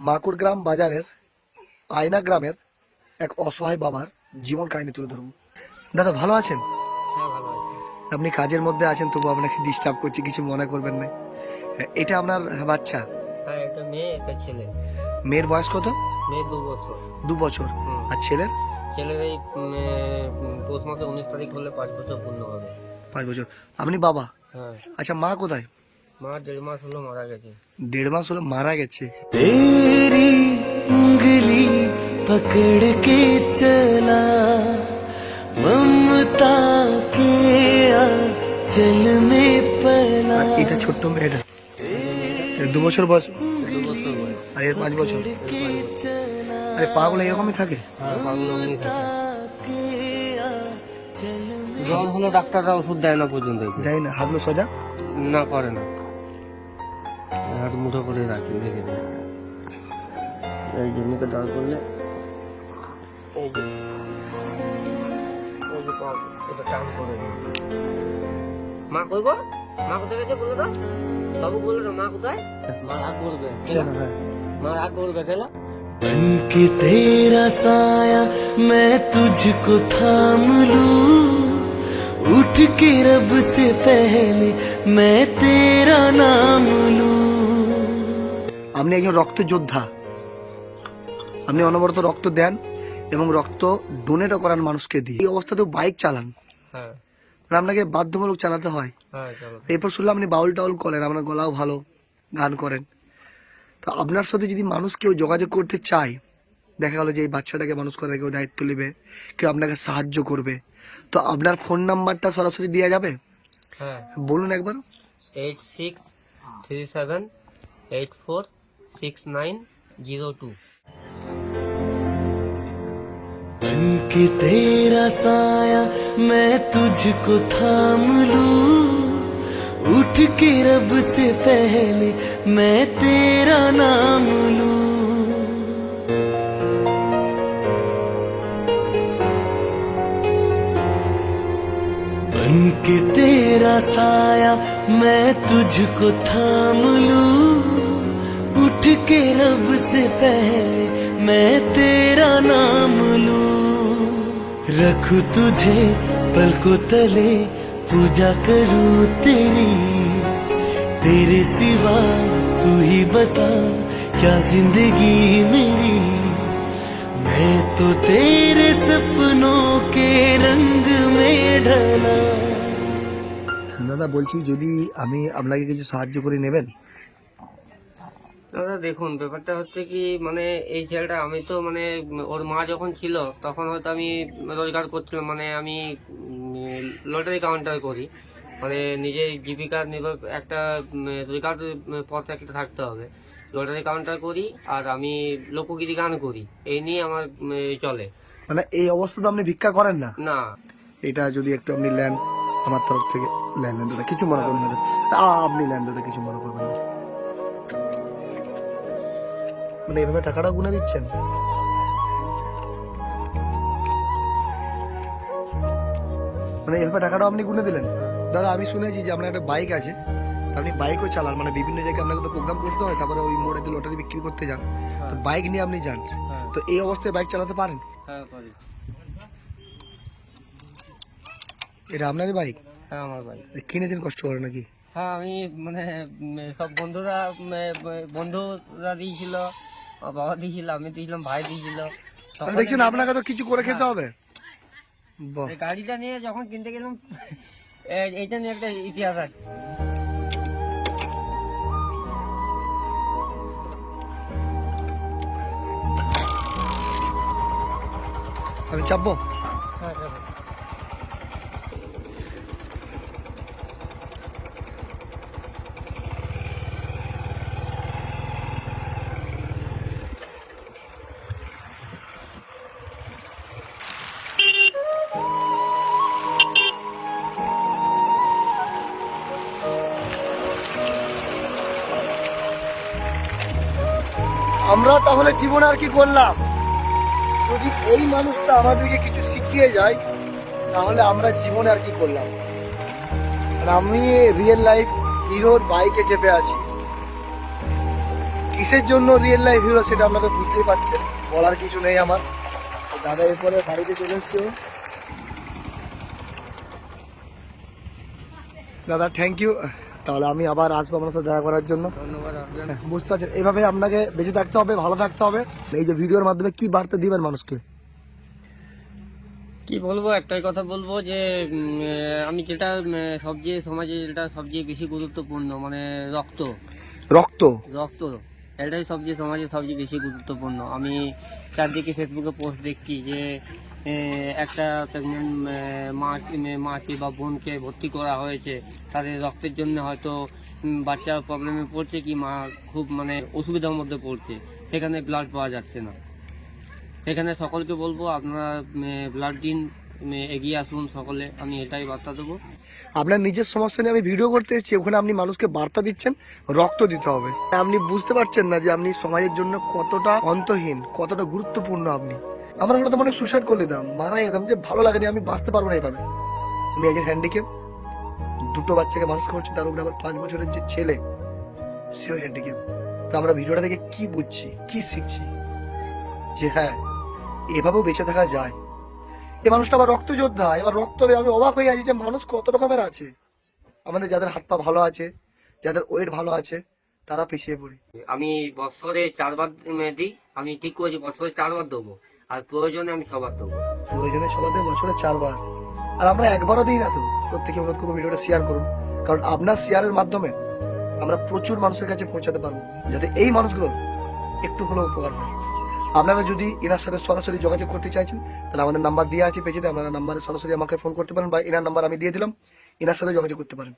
মাকুড় গ্রাম বাজারের আয়না গ্রামের এক অসহায় বাবার জীবন কাহিনী তুলে ধরবো দাদা ভালো আছেন? হ্যাঁ ভালো আছি। আপনি কাজের মধ্যে আছেন তবু আপনাকে ডিস্টার্ব করছি কিছু মনে করবেন না। এটা আপনার বাচ্চা? হ্যাঁ মেয়ে একটা ছেলে। মেয়ের বয়স কত? মেয়ে দু বছর। দু বছর। আর ছেলের? ছেলের এই পৌষ মাসে উনিশ তারিখ হলে পাঁচ বছর পূর্ণ হবে। পাঁচ বছর। আপনি বাবা? হ্যাঁ। আচ্ছা মা কোথায়? মা দেড় মাস হলো মারা গেছে। দেড় মাস হলো মারা গেছে। তেরি উঙ্গলি পকড় কে চলা মমতা কে আচল মে পলা এটা ছোট্ট মেয়েটা। দু বছর বয়স। দু বছর আর এর পাঁচ বছর। আরে পাগুলো এরকমই থাকে। হ্যাঁ, জ্বর হলো ডাক্তাররা ওষুধ দেয় না পর্যন্ত। দেয় না হাতলো সোজা? না করে না। হাত মুঠো করে রাখি রেখে দেয় এই জমিতে দাঁড় করলে এই যে এই যে পা এটা টান করে দেয়। মা কই গো মা কোথায় গেছে বলে দাও বাবু বলে দাও মা কোথায় মা রাগ করবে কেন হ্যাঁ মা রাগ করবে কেন बन के तेरा साया मैं तुझको थाम लूं उठ के रब से पहले मैं तेरा नाम लूं আপনি একজন রক্ত যোদ্ধা। আপনি অনবরত রক্ত দেন এবং রক্ত ডোনেটও করান মানুষকে দিয়ে। এই অবস্থাতেও বাইক চালান। হ্যাঁ। আপনাকে বাধ্যমূলক চালাতে হয়। হ্যাঁ এরপর শুনলাম আপনি বাউল টাউল করেন আপনার গলাও ভালো গান করেন। তো আপনার সাথে যদি মানুষ কেউ যোগাযোগ করতে চায় দেখা গেলো যে এই বাচ্চাটাকে মানুষ করে কেউ দায়িত্ব নেবে কেউ আপনাকে সাহায্য করবে তো আপনার ফোন নাম্বারটা সরাসরি দেওয়া যাবে? হ্যাঁ। বলুন একবার। Eight six three seven eight four six nine zero two. तेरा साया मैं तुझको थाम लू। उठ के रब से पहले मैं तेरा नाम लू। बन के तेरा साया मैं तुझको थाम लू। के रब से पहले मैं तेरा नाम लूं रखूं तुझे पलकों तले पूजा करूं तेरी तेरे सिवा तू ही बता क्या जिंदगी मेरी मैं तो तेरे सपनों के रंग में ढला দাদা বলছি যদি আমি আপনাকে কিছু সাহায্য করে নেবেন দাদা দেখুন ব্যাপারটা হচ্ছে কি মানে এই ছেলেটা আমি তো মানে ওর মা যখন ছিল তখন হয়তো আমি রোজগার করছিলাম মানে আমি লটারি কাউন্টার করি। মানে নিজের জীবিকা নির্ভর একটা রোজগার পথ একটা থাকতে হবে। লটারি কাউন্টার করি আর আমি লোকগীতি গান করি এই নিয়ে আমার চলে। মানে এই অবস্থা তো আপনি ভিক্ষা করেন না? না। এটা যদি একটু আপনি নেন আমার তরফ থেকে নেন দাদা কিছু মনে করবেন না। আপনি নেন দাদা কিছু মনে করবেন না। মানে এভাবে টাকাটা গুনে দিচ্ছেন? মানে এভাবে টাকাটা আপনি গুনে দিলেন? দাদা আমি শুনেছি যে আপনার একটা বাইক আছে। আপনি বাইকও চালান মানে বিভিন্ন জায়গায় আপনাকে তো প্রোগ্রাম করতে হয় তারপরে ওই মোড়েতে লটারি বিক্রি করতে যান। তো বাইক নিয়ে আপনি যান। হ্যাঁ। তো এই অবস্থায় বাইক চালাতে পারেন? হ্যাঁ এটা আপনারই বাইক হ্যাঁ আমার ভাই কিনেছেন কষ্ট করে নাকি? হ্যাঁ আমি মানে সব বন্ধুরা বন্ধুরা দিয়েছিল। বাবা দিয়েছিল আমি দিয়েছিলাম ভাই দিয়েছিল। দেখছেন আপনাকে তো কিছু করে খেতে হবে। গাড়িটা নিয়ে যখন কিনতে গেলাম এইটা নিয়ে একটা ইতিহাস আছে। আমি চাপবো? হ্যাঁ হ্যাঁ আমরা তাহলে জীবনে আর কি করলাম? যদি এই মানুষটা আমাদেরকে কিছু শিখিয়ে যায়, তাহলে আমরা জীবনে আর কি করলাম? আর আমি রিয়েল লাইফ হিরোর বাইকে চেপে আছি। কিসের জন্য রিয়েল লাইফ হিরো সেটা আপনারা বুঝতেই পারছেন, বলার কিছু নেই আমার। দাদা এরপরে বাড়িতে চলে এসছে দাদা থ্যাংক ইউ তাহলে আমি আবার আসব আপনার সাথে দেখা করার জন্য। হ্যাঁ, বুঝতে পারছেন? এইভাবে আপনাকে বেঁচে থাকতে হবে ভালো থাকতে হবে। এই যে ভিডিওর মাধ্যমে কি বার্তা দিবেন মানুষকে? কি বলব? একটাই কথা বলব যে আমি যেটা সবচেয়ে সমাজে যেটা সবচেয়ে বেশি গুরুত্বপূর্ণ মানে রক্ত। রক্ত? রক্ত। এটাই সবচেয়ে সমাজে সবচেয়ে বেশি গুরুত্বপূর্ণ। আমি চারদিকে ফেসবুকে পোস্ট দেখছি যে একটা প্রেগনেন্ট মা মাকে বা বোনকে ভর্তি করা হয়েছে। তাদের রক্তের জন্য হয়তো বাচ্চা প্রবলেমে পড়ছে কি মা খুব মানে অসুবিধার মধ্যে পড়ছে। সেখানে ব্লাড পাওয়া যাচ্ছে না। সেখানে সকলকে বলব আপনারা ব্লাড দিন। এগিয়ে আসুন সকলে। আমি এটাই বার্তা দেবো। আপনার নিজের সমস্যা নিয়ে আমি ভিডিও করতে এসেছি, ওখানে আপনি মানুষকে বার্তা দিচ্ছেন, রক্ত দিতে হবে। আপনি বুঝতে পারছেন না যে আপনি সমাজের জন্য কতটা অন্তহীন, কতটা গুরুত্বপূর্ণ আপনি। আমার হঠাৎ মনে সুসাইড করে দিতাম মারা যেতাম, যে ভালো লাগেনি, আমি বাঁচতে পারব না এইভাবে আমি একজন হ্যান্ডিক্যাপ দুটো বাচ্চাকে মানুষ করছি, তার উপরে আবার পাঁচ বছরের যে ছেলে, সেও হ্যান্ডিক্যাপ তো আমরা ভিডিওটা দেখে কি বুঝছি, কি শিখছি? যে হ্যাঁ এভাবেও বেঁচে থাকা যায়। এই মানুষটা আবার রক্ত যোদ্ধা এবার রক্ত দিয়ে আমি অবাক হয়ে আছি যে মানুষ কত রকমের আছে। আমাদের যাদের হাত পা ভালো আছে যাদের ওয়েট ভালো আছে তারা পিছিয়ে পড়ি। আমি বছরে চারবার দিই আমি ঠিক করেছি বছরে চারবার দেবো। আর প্রয়োজনে আমি ছবার দেবো। প্রয়োজনে সবার দেবো বছরে চারবার। আর আমরা একবারও দিই না তো। প্রত্যেকে অনুরোধ করব ভিডিওটা শেয়ার করুন। কারণ আপনার শেয়ারের মাধ্যমে আমরা প্রচুর মানুষের কাছে পৌঁছাতে পারব। যাতে এই মানুষগুলো একটু হলেও উপকার পায়। আপনারা যদি এনার সাথে সরাসরি যোগাযোগ করতে চাইছেন, তাহলে আমাদের নাম্বার দেওয়া আছে পেজেতে। আপনারা নাম্বারে সরাসরি আমাকে ফোন করতে পারেন বা এনার নাম্বার আমি দিয়ে দিলাম। এনার সাথে যোগাযোগ করতে পারেন।